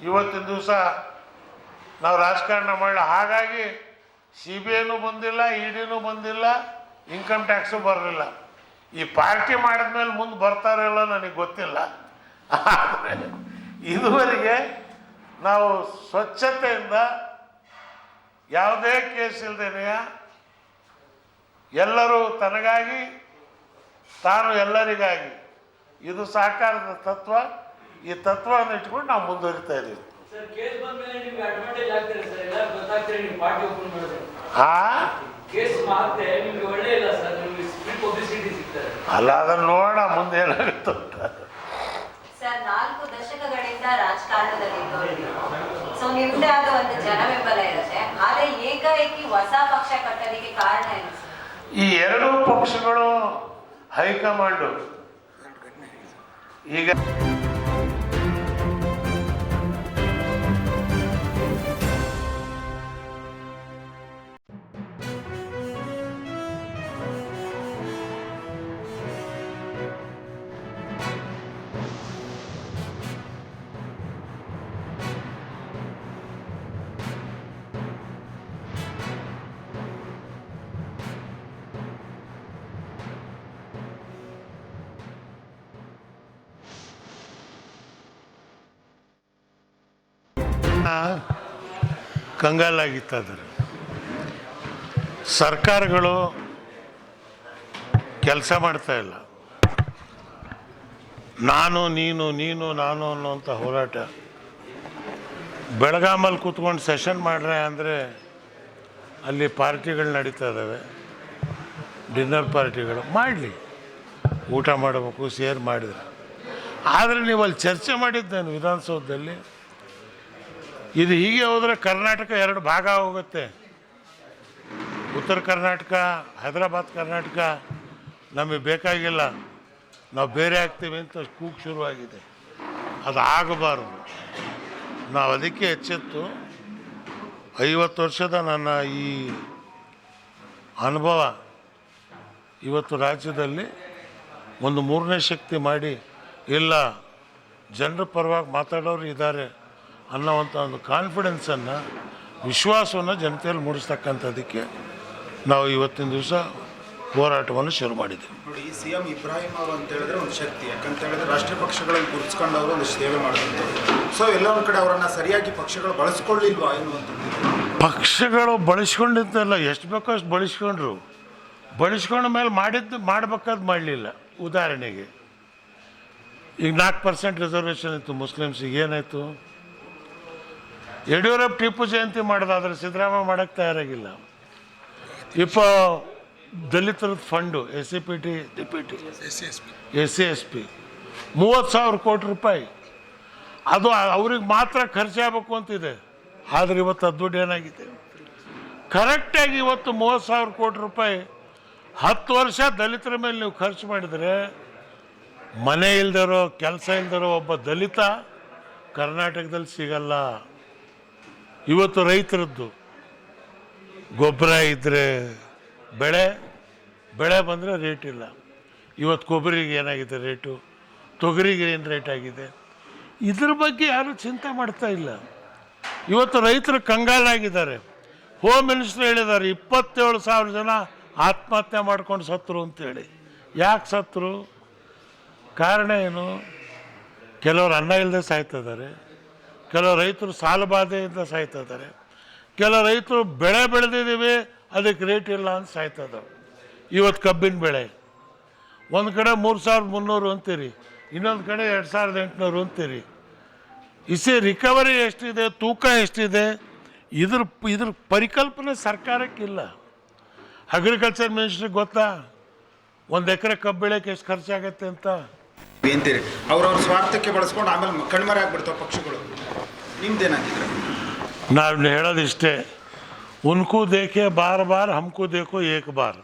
ಇವತ್ತಿನ ದಿವಸ ನಾವು ರಾಜಕಾರಣ ಮಾಡಲ್ಲ ಹಾಗಾಗಿ ಸಿ ಬಿ ಐನೂ ಬಂದಿಲ್ಲ, ಇ ಡಿನೂ ಬಂದಿಲ್ಲ ಇನ್ಕಮ್ ಟ್ಯಾಕ್ಸು ಬರಲಿಲ್ಲ. ಈ ಪಾರ್ಟಿ ಮಾಡಿದ್ಮೇಲೆ ಮುಂದೆ ಬರ್ತಾರೋ ಇಲ್ಲೋ ನನಗೆ ಗೊತ್ತಿಲ್ಲ. ಆದರೆ ಇದುವರೆಗೆ ನಾವು ಸ್ವಚ್ಛತೆಯಿಂದ ಯಾವುದೇ ಕೇಸ್ ಇಲ್ದೇನೆಯ ಎಲ್ಲರೂ ತನಗಾಗಿ ತಾನು ಎಲ್ಲರಿಗಾಗಿ. ಇದು ಸಹಕಾರದ ತತ್ವ. ಈ ತತ್ವವನ್ನು ಇಟ್ಕೊಂಡು ನಾವು ಮುಂದುವರಿತಾ ಇದ್ದೀವಿ. ಸರ್ ಅಲ್ಲ ಅದನ್ನು ನೋಡೋಣ ಮುಂದೆ ಏನಾಗುತ್ತೆ ಅಂತ. ಸರ್ ನಾಲ್ಕು ದಶಕಗಳಿಂದ ರಾಜಕಾರಣದಲ್ಲಿ ಸೊ ನಿಮ್ದೇ ಆದ ಒಂದು ಜನ ಬೆಂಬಲ ಇರುತ್ತೆ. ಆದರೆ ಏಕಾಏಕಿ ಹೊಸ ಪಕ್ಷ ಕಟ್ಟಲಿಕ್ಕೆ ಕಾರಣ ಏನು ಈ ಎರಡೂ ಪಕ್ಷಗಳು ಹೈಕಮಾಂಡು. ಈಗ ಕಂಗಾಲಾಗಿತ್ತದ್ರ ಸರ್ಕಾರಗಳು ಕೆಲಸ ಮಾಡ್ತಾ ಇಲ್ಲ. ನಾನು, ನೀನು ನೀನು, ನಾನು ಅನ್ನುವಂಥ ಹೋರಾಟ. ಬೆಳಗಾಮಲ್ಲಿ ಕೂತ್ಕೊಂಡು ಸೆಷನ್ ಮಾಡ್ರೆ ಅಂದರೆ ಅಲ್ಲಿ ಪಾರ್ಟಿಗಳು ನಡೀತಾ ಇದ್ದಾವೆ. ಡಿನ್ನರ್ ಪಾರ್ಟಿಗಳು ಮಾಡಲಿ. ಊಟ ಮಾಡಬೇಕು ಸೇರ್ ಮಾಡಿದ್ರೆ. ಆದರೆ ನೀವು ಅಲ್ಲಿ ಚರ್ಚೆ ಮಾಡಿದ್ದೇನು ವಿಧಾನಸೌಧದಲ್ಲಿ? ಇದು ಹೀಗೆ ಹೋದರೆ ಕರ್ನಾಟಕ ಎರಡು ಭಾಗ ಹೋಗುತ್ತೆ. ಉತ್ತರ ಕರ್ನಾಟಕ, ಹೈದರಾಬಾದ್ ಕರ್ನಾಟಕ, ನಮಗೆ ಬೇಕಾಗಿಲ್ಲ. ನಾವು ಬೇರೆ ಆಗ್ತೀವಿ ಅಂತ ಕೂಗು ಶುರುವಾಗಿದೆ. ಅದು ಆಗಬಾರದು. ನಾವು ಅದಕ್ಕೆ ಎಚ್ಚೆತ್ತು. ಐವತ್ತು ವರ್ಷದ ನನ್ನ ಈ ಅನುಭವ. ಇವತ್ತು ರಾಜ್ಯದಲ್ಲಿ ಒಂದು ಮೂರನೇ ಶಕ್ತಿ ಮಾಡಿ, ಇಲ್ಲ, ಜನರ ಪರವಾಗಿ ಮಾತಾಡೋರು ಇದ್ದಾರೆ. ಅನ್ನೋವಂಥ ಒಂದು ಕಾನ್ಫಿಡೆನ್ಸನ್ನು ವಿಶ್ವಾಸವನ್ನು ಜನತೆಯಲ್ಲಿ ಮೂಡಿಸ್ತಕ್ಕಂಥದ್ದಕ್ಕೆ ನಾವು ಇವತ್ತಿನ ದಿವಸ ಹೋರಾಟವನ್ನು ಶುರು ಮಾಡಿದೆ ನೋಡಿ ಸಿ ಎಂ ಇಬ್ರಾಹಿಂ ಅವರು ಅಂತ ಹೇಳಿದ್ರೆ ಒಂದು ಶಕ್ತಿ. ಯಾಕಂತ ಹೇಳಿದ್ರೆ ರಾಷ್ಟ್ರೀಯ ಪಕ್ಷಗಳಲ್ಲಿ ಅವರು ಒಂದು ಸೇವೆ ಮಾಡಿದಂಥವ್ರು. ಸೊ ಎಲ್ಲ ಒಂದು ಕಡೆ ಅವರನ್ನು ಸರಿಯಾಗಿ ಪಕ್ಷಗಳು ಬಳಸ್ಕೊಳ್ಳಿಲ್ವಾ ಎನ್ನುವಂಥದ್ದು. ಪಕ್ಷಗಳು ಬಳಸ್ಕೊಂಡಿದ್ದಲ್ಲ ಎಷ್ಟು ಬೇಕೋ ಅಷ್ಟು ಬಳಸ್ಕೊಂಡ್ರು. ಬಳಸ್ಕೊಂಡ ಮೇಲೆ ಮಾಡಿದ್ದು ಮಾಡ್ಬೇಕಾದ್ ಮಾಡಲಿಲ್ಲ. ಉದಾಹರಣೆಗೆ ಈಗ ನಾಲ್ಕು ಪರ್ಸೆಂಟ್ ರಿಸರ್ವೇಷನ್ ಇತ್ತು ಮುಸ್ಲಿಮ್ಸಿಗೆ ಏನಾಯಿತು? ಯಡಿಯೂರಪ್ಪ ಟಿಪ್ಪು ಜಯಂತಿ ಮಾಡೋದಾದ್ರೆ ಸಿದ್ದರಾಮಯ್ಯ ಮಾಡೋಕ್ಕೆ ತಯಾರಾಗಿಲ್ಲ. ಇಪ್ಪ ದಲಿತರ fund S C P T D T S C S P ಮೂವತ್ತು ಸಾವಿರ ಕೋಟಿ ರೂಪಾಯಿ. ಅದು ಅವ್ರಿಗೆ ಮಾತ್ರ ಖರ್ಚಾಗಬೇಕು ಅಂತಿದೆ. ಆದರೆ ಇವತ್ತು ಅದು ದುಡ್ಡು ಏನಾಗಿದೆ? ಕರೆಕ್ಟಾಗಿ ಇವತ್ತು ಮೂವತ್ತು ಸಾವಿರ ಕೋಟಿ ರೂಪಾಯಿ, ಹತ್ತು ವರ್ಷ ದಲಿತರ ಮೇಲೆ ನೀವು ಖರ್ಚು ಮಾಡಿದರೆ, ಮನೆ ಇಲ್ದಿರೋ, ಕೆಲಸ ಇಲ್ದಿರೋ ಒಬ್ಬ ದಲಿತ ಕರ್ನಾಟಕದಲ್ಲಿ ಸಿಗಲ್ಲ. ಇವತ್ತು ರೈತರದ್ದು ಗೊಬ್ಬರ ಇದ್ದರೆ ಬೆಳೆ ಬೆಳೆ ಬಂದರೆ ರೇಟ್ ಇಲ್ಲ. ಇವತ್ತು ಕೊಬ್ಬರಿಗೆ ಏನಾಗಿದೆ ರೇಟು ತೊಗರಿಗೆ ಏನು ರೇಟ್ ಆಗಿದೆ? ಇದ್ರ ಬಗ್ಗೆ ಯಾರೂ ಚಿಂತೆ ಮಾಡ್ತಾ ಇಲ್ಲ. ಇವತ್ತು ರೈತರು ಕಂಗಾಲಾಗಿದ್ದಾರೆ. ಹೋಮ್ ಮಿನಿಸ್ಟರ್ ಹೇಳಿದ್ದಾರೆ, ಇಪ್ಪತ್ತೇಳು ಸಾವಿರ ಜನ ಆತ್ಮಹತ್ಯೆ ಮಾಡ್ಕೊಂಡು ಸತ್ತರು ಅಂತೇಳಿ. ಯಾಕೆ ಸತ್ತರು? ಕಾರಣ ಏನು? ಕೆಲವರು ಅನ್ನ ಇಲ್ಲದೆ ಸಾಯ್ತಾ ಇದ್ದಾರೆ. ಕೆಲವು ರೈತರು ಸಾಲಬಾಧೆಯಿಂದ ಸಾಯ್ತಾ ಇದ್ದಾರೆ. ಕೆಲವು ರೈತರು ಬೆಳೆ ಬೆಳೆದಿದ್ದೀವಿ, ಅದಕ್ಕೆ ರೇಟ್ ಇಲ್ಲ ಅಂತ ಸಾಯ್ತಾ ಇವತ್ತು ಕಬ್ಬಿನ ಬೆಳೆ. ಒಂದು ಕಡೆ ಮೂರು ಸಾವಿರದ ಮುನ್ನೂರು ಅಂತೀರಿ, ಇನ್ನೊಂದು ಕಡೆ ಎರಡು ಸಾವಿರದ ಎಂಟುನೂರು ಅಂತೀರಿ. ಇಸಿ ರಿಕವರಿ ಎಷ್ಟಿದೆ, ತೂಕ ಎಷ್ಟಿದೆ, ಇದ್ರ ಇದ್ರ ಪರಿಕಲ್ಪನೆ ಸರ್ಕಾರಕ್ಕಿಲ್ಲ. ಅಗ್ರಿಕಲ್ಚರ್ ಮಿನಿಸ್ಟ್ರಿಗೆ ಗೊತ್ತಾ? ಒಂದು ಎಕರೆ ಕಬ್ಬು ಬೆಳೆಯೋಕೆ ಎಷ್ಟು ಖರ್ಚಾಗತ್ತೆ ಅಂತ? ಬೇಂತೀರಿ ಅವ್ರವ್ರ ಸ್ವಾರ್ಥಕ್ಕೆ ಬಳಸ್ಕೊಂಡು ಆಮೇಲೆ ಕಣ್ಮರೆ ಆಗ್ಬಿಡ್ತಾವೆ ಪಕ್ಷಗಳು ನಿಮ್ದೇನಾಗಿದ್ರೆ ನಾನು ಹೇಳೋದಿಷ್ಟೇ उनको देखे बार बार हमको देखो एक बार